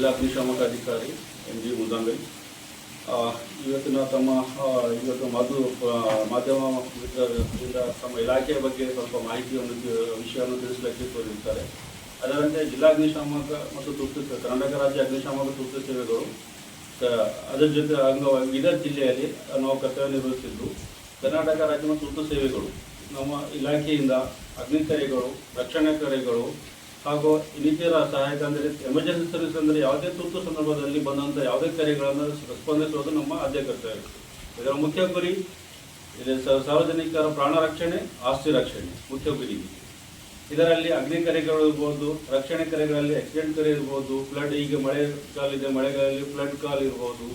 ಜಿಲ್ಲಾ ಅಗ್ನಿಶಾಮಕ ಅಧಿಕಾರಿ ಎಂ ಜಿ ಮುಜಾಮಿಲ್ ಇವತ್ತಿನ ತಮ್ಮ ಇವತ್ತು ಮಧು ಮಾಧ್ಯಮ ಮಿತ್ರರಿಂದ ತಮ್ಮ ಇಲಾಖೆಯ ಬಗ್ಗೆ ಸ್ವಲ್ಪ ಮಾಹಿತಿಯನ್ನು ವಿಷಯವನ್ನು ತಿಳಿಸಲಿಕ್ಕೆ ತೋರಿಸುತ್ತಾರೆ ಅದರಂತೆ ಜಿಲ್ಲಾ ಅಗ್ನಿಶಾಮಕ ಮತ್ತು ತುರ್ತು ಕರ್ನಾಟಕ ರಾಜ್ಯ ಅಗ್ನಿಶಾಮಕ ತುರ್ತು ಸೇವೆಗಳು ಅದರ ಜೊತೆ ಅಂಗವಾಗಿ ಬೀದರ್ ಜಿಲ್ಲೆಯಲ್ಲಿ ನಾವು ಕರ್ತವ್ಯ ನಿರ್ವಹಿಸಿದ್ದು, ಕರ್ನಾಟಕ ರಾಜ್ಯ ಮತ್ತು ತುರ್ತು ಸೇವೆಗಳು, ನಮ್ಮ ಇಲಾಖೆಯಿಂದ ಅಗ್ನಿ ಕರೆಗಳು ರಕ್ಷಣಾ ಕರೆಗಳು ಹಾಗೂ ಇನ್ನಿತರ ಸಹಾಯಕ ಅಂದರೆ ಎಮರ್ಜೆನ್ಸಿ ಸರ್ವಿಸ್ ಅಂದರೆ ಯಾವುದೇ ತುರ್ತು ಸಂದರ್ಭದಲ್ಲಿ ಬಂದಂಥ ಯಾವುದೇ ಕರೆಗಳನ್ನು ಸ್ಪಂದಿಸುವುದು ನಮ್ಮ ಆದ್ಯ ಕರ್ತವ್ಯ. ಇದರ ಮುಖ್ಯ ಗುರಿ ಇದು ಸಾರ್ವಜನಿಕರ ಪ್ರಾಣ ರಕ್ಷಣೆ, ಆಸ್ತಿ ರಕ್ಷಣೆ ಮುಖ್ಯ ಗುರಿ ಇದರಲ್ಲಿ ಅಗ್ನಿ ಕರೆಗಳು ಇರ್ಬೋದು, ರಕ್ಷಣೆ ಕರೆಗಳಲ್ಲಿ ಆಕ್ಸಿಡೆಂಟ್ ಕರೆ ಇರ್ಬೋದು ಫ್ಲಡ್ ಈಗ ಮಳೆ ಕಾಲಿದೆ ಮಳೆಗಳಲ್ಲಿ ಫ್ಲಡ್ ಕಾಲ್ ಇರ್ಬೋದು.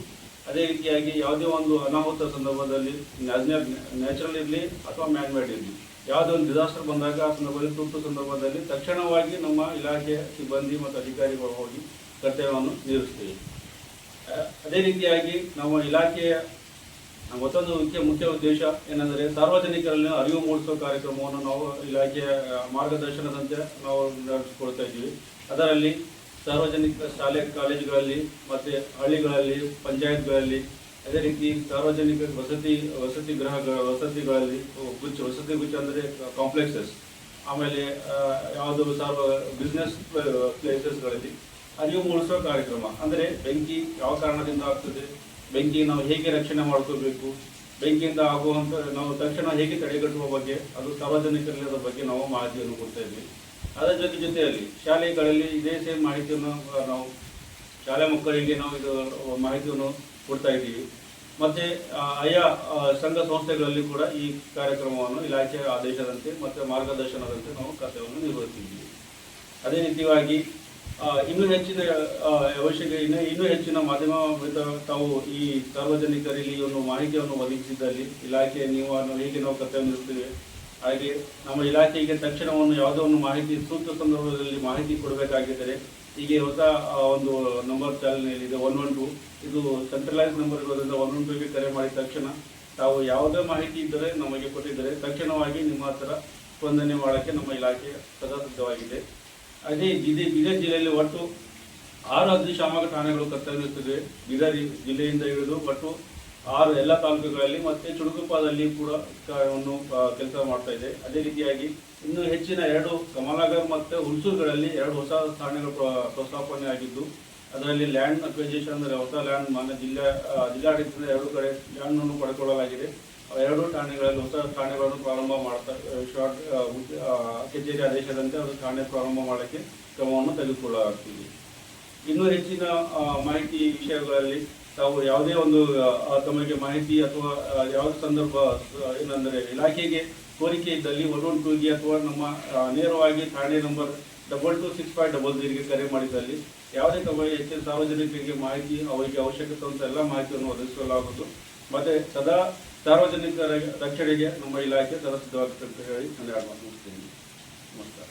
ಅದೇ ರೀತಿಯಾಗಿ ಯಾವುದೇ ಒಂದು ಅನಾಹುತ ಸಂದರ್ಭದಲ್ಲಿ ನ್ಯಾಚುರಲ್ ಇರಲಿ ಅಥವಾ ಮ್ಯಾನ್ಮೇಡ್ ಇರಲಿ. ಯಾವುದೇ ಒಂದು ಡಿಸಾಸ್ಟರ್ ಬಂದಾಗ ಆ ಸಂದರ್ಭದಲ್ಲಿ ತುರ್ತು ಸಂದರ್ಭದಲ್ಲಿ ತಕ್ಷಣವಾಗಿ ನಮ್ಮ ಇಲಾಖೆಯ ಸಿಬ್ಬಂದಿ ಮತ್ತು ಅಧಿಕಾರಿಗಳು ಹೋಗಿ ಕರ್ತವ್ಯವನ್ನು ನಿರ್ವಹಿಸ್ತೀವಿ ಅದೇ ರೀತಿಯಾಗಿ ನಮ್ಮ ಇಲಾಖೆಯ ಮತ್ತೊಂದು ಮುಖ್ಯ ಮುಖ್ಯ ಉದ್ದೇಶ ಏನೆಂದರೆ ಸಾರ್ವಜನಿಕರಲ್ಲಿ ಅರಿವು ಮೂಡಿಸುವ ಕಾರ್ಯಕ್ರಮವನ್ನು ನಾವು ಇಲಾಖೆಯ ಮಾರ್ಗದರ್ಶನದಂತೆ ನಾವು ನಡೆಸಿಕೊಳ್ತಾ ಇದ್ದೀವಿ. ಅದರಲ್ಲಿ ಸಾರ್ವಜನಿಕ ಶಾಲೆ, ಕಾಲೇಜುಗಳಲ್ಲಿ, ಮತ್ತು ಹಳ್ಳಿಗಳಲ್ಲಿ, ಪಂಚಾಯತ್ಗಳಲ್ಲಿ ಅದೇ ರೀತಿ ಸಾರ್ವಜನಿಕ ವಸತಿ ವಸತಿ ಗೃಹಗಳ ವಸತಿಗಳಲ್ಲಿ ಗುಚ್ಚ, ವಸತಿ ಗುಚ್ಚ ಅಂದರೆ ಕಾಂಪ್ಲೆಕ್ಸಸ್ ಆಮೇಲೆ ಯಾವುದು ಸಾರ್ವ ಬಿಸ್ನೆಸ್ ಪ್ಲೇಸಸ್ಗಳಲ್ಲಿ ಅರಿವು ಮೂಡಿಸುವ ಕಾರ್ಯಕ್ರಮ. ಅಂದರೆ ಬೆಂಕಿ ಯಾವ ಕಾರಣದಿಂದ ಆಗ್ತದೆ? ಬೆಂಕಿ ನಾವು ಹೇಗೆ ರಕ್ಷಣೆ ಮಾಡ್ಕೋಬೇಕು? ಬೆಂಕಿಯಿಂದ ಆಗುವಂಥ ನಾವು ತಕ್ಷಣ ಹೇಗೆ ತಡೆಗಟ್ಟುವ ಬಗ್ಗೆ, ಅದು ಸಾರ್ವಜನಿಕರಲ್ಲಿ ಅದರ ಬಗ್ಗೆ ನಾವು ಮಾಹಿತಿಯನ್ನು ಕೊಡ್ತಾ ಇದ್ವಿ. ಅದರ ಜೊತೆ ಜೊತೆಯಲ್ಲಿ ಶಾಲೆಗಳಲ್ಲಿ ಇದೇ ಸೇಮ್ ಮಾಹಿತಿಯನ್ನು ನಾವು ಶಾಲೆ ಮಕ್ಕಳಿಗೆ ನಾವು ಇದು ಮಾಹಿತಿಯನ್ನು ಕೊಡ್ತಾ ಇದ್ದೀವಿ. ಮತ್ತೆ ಆಯಾ ಸಂಘ ಸಂಸ್ಥೆಗಳಲ್ಲಿ ಕೂಡ ಈ ಕಾರ್ಯಕ್ರಮವನ್ನು ಇಲಾಖೆಯ ಆದೇಶದಂತೆ ಮತ್ತು ಮಾರ್ಗದರ್ಶನದಂತೆ ನಾವು ಕರ್ತವ್ಯವನ್ನು ನಿರ್ವಹಿಸಿದ್ದೀವಿ ಅದೇ ರೀತಿಯಾಗಿ ಇನ್ನೂ ಹೆಚ್ಚಿನ ಅವಶ್ಯಕ, ಇನ್ನು, ಇನ್ನೂ ಹೆಚ್ಚಿನ ಮಾಧ್ಯಮ ತಾವು ಈ ಸಾರ್ವಜನಿಕರಿಗೆ ಈ ಒಂದು ಮಾಹಿತಿಯನ್ನು ಒದಗಿಸಿದ್ದಲ್ಲಿ ಇಲಾಖೆ ನೀವು ಹೇಗೆ ನಾವು ಕರ್ತವ್ಯ ನಿರ್ವಹಿಸ್ತೇವೆ, ಹಾಗೆ ನಮ್ಮ ಇಲಾಖೆಗೆ ತಕ್ಷಣವನ್ನು ಯಾವುದೋ ಒಂದು ಮಾಹಿತಿ ಸೂಕ್ತ ಸಂದರ್ಭದಲ್ಲಿ ಮಾಹಿತಿ ಕೊಡಬೇಕಾಗಿದ್ದರೆ ಹೀಗೆ ಹೊಸ ಒಂದು ನಂಬರ್ ಚಾಲನೆಯಲ್ಲಿದೆ ಒನ್ ಒನ್ ಟು ಇದು ಸೆಂಟ್ರಲೈಸ್ ನಂಬರ್ ಇರೋದ್ರಿಂದ ಒನ್ ಒನ್ ಟೂಗೆ ಕರೆ ಮಾಡಿದ ತಕ್ಷಣ ತಾವು ಯಾವುದೇ ಮಾಹಿತಿ ಇದ್ದರೆ ನಮಗೆ ಕೊಟ್ಟಿದ್ದರೆ ತಕ್ಷಣವಾಗಿ ನಿಮ್ಮ ಹತ್ರ ಸ್ಪಂದನೆ ಮಾಡೋಕ್ಕೆ ನಮ್ಮ ಇಲಾಖೆ ಸದಾ ಸಿದ್ಧವಾಗಿದೆ ಅದೇ ಇದೇ ಬೀದರ್ ಜಿಲ್ಲೆಯಲ್ಲಿ ಒಟ್ಟು ಆರು ಅಗ್ನಿಶಾಮಕ ಠಾಣೆಗಳು ಕರ್ತವ್ಯನಿರುತ್ತವೆ ಬೀದರ್ ಜಿಲ್ಲೆಯಿಂದ ಹಿಡಿದು ಒಟ್ಟು ಆರು ಎಲ್ಲ ತಾಲೂಕುಗಳಲ್ಲಿ ಮತ್ತೆ ಚುಡುಗುಪ್ಪದಲ್ಲಿ ಕೂಡ ಕೆಲಸ ಮಾಡ್ತಾ ಇದೆ. ಅದೇ ರೀತಿಯಾಗಿ ಇನ್ನು ಹೆಚ್ಚಿನ ಎರಡು ಕಮಲಾಗರ್ ಮತ್ತು ಹುಲ್ಸೂರುಗಳಲ್ಲಿ ಎರಡು ಹೊಸ ಪ್ರಸ್ಥಾಪನೆ ಪ್ರಸ್ತಾಪನೆ ಆಗಿದ್ದು, ಅದರಲ್ಲಿ ಲ್ಯಾಂಡ್ ಅಕ್ವಿಜೇಷನ್ ಅಂದರೆ ಹೊಸ ಲ್ಯಾಂಡ್, ಮಾನ್ಯ ಜಿಲ್ಲಾ ಜಿಲ್ಲಾಡಳಿತದ ಎರಡು ಕಡೆ ಲ್ಯಾಂಡ್ ಅನ್ನು ಪಡ್ಕೊಳ್ಳಲಾಗಿದೆ ಆ ಎರಡು ಠಾಣೆಗಳಲ್ಲಿ ಹೊಸ ಠಾಣೆಗಳನ್ನು ಪ್ರಾರಂಭ ಮಾಡ್ತಾ ಶಾರ್ಟ್ ಕಚೇರಿ ಆದೇಶದಂತೆ ಅದು ಠಾಣೆ ಪ್ರಾರಂಭ ಮಾಡೋಕ್ಕೆ ಕ್ರಮವನ್ನು ತೆಗೆದುಕೊಳ್ಳಲಾಗ್ತಿದೆ. ಇನ್ನೂ ಹೆಚ್ಚಿನ ಮಾಹಿತಿ ವಿಷಯಗಳಲ್ಲಿ ತಾವು ಯಾವುದೇ ಒಂದು ತಮಗೆ ಮಾಹಿತಿ ಅಥವಾ ಯಾವ ಸಂದರ್ಭ ಏನಂದರೆ ಇಲಾಖೆಗೆ ಕೋರಿಕೆ ಇದ್ದಲ್ಲಿ ಒನ್ ಒನ್ ಟೂಗೆ ಅಥವಾ ನಮ್ಮ ನೇರವಾಗಿ ಠಾಣೆ number double two six five double ಜೀರಿಗೆ ಕರೆ ಮಾಡಿದಲ್ಲಿ ಯಾವುದೇ ತಮಗೆ ಹೆಚ್ಚಿನ ಸಾರ್ವಜನಿಕರಿಗೆ ಮಾಹಿತಿ, ಅವರಿಗೆ ಅವಶ್ಯಕತೆ ಅಂತ ಎಲ್ಲ ಮಾಹಿತಿಯನ್ನು ಒದಗಿಸಲಾಗುವುದು. ಮತ್ತು ಸದಾ ಸಾರ್ವಜನಿಕರ ರಕ್ಷಣೆಗೆ ನಮ್ಮ ಇಲಾಖೆ ಸದಾ ಸಿದ್ಧವಾಗುತ್ತೆ ಅಂತ ಹೇಳಿ ಮುಗಿಸ್ತೀನಿ. ನಮಸ್ಕಾರ.